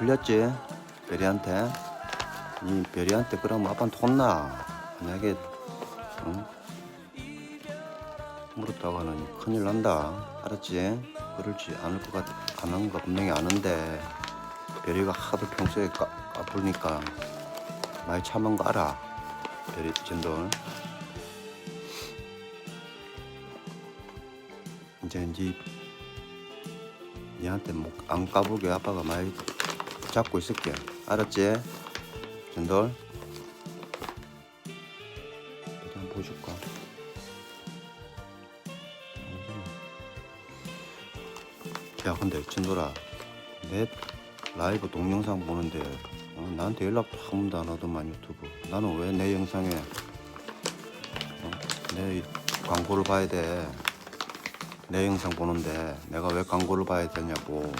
불렸지? 별이한테? 이 별이한테 그러면 아빠한테 혼나. 만약에, 응? 물었다가는 큰일 난다. 알았지? 그럴지 않을 것 같아. 안 하는 거 분명히 아는데, 별이가 하도 평소에 까, 까불니까 많이 참은 거 알아. 별이 전돌. 이제 니 니한테 뭐 안 까불게 아빠가 많이 잡고 있을게. 알았지? 전돌. 일단 보여줄까? 야 근데 진돌아 내 라이브 동영상 보는데 어, 나한테 연락도 한 번도 안 하더만 유튜브 나는 왜 내 영상에 어, 내 광고를 봐야 돼 내 영상 보는데 내가 왜 광고를 봐야 되냐고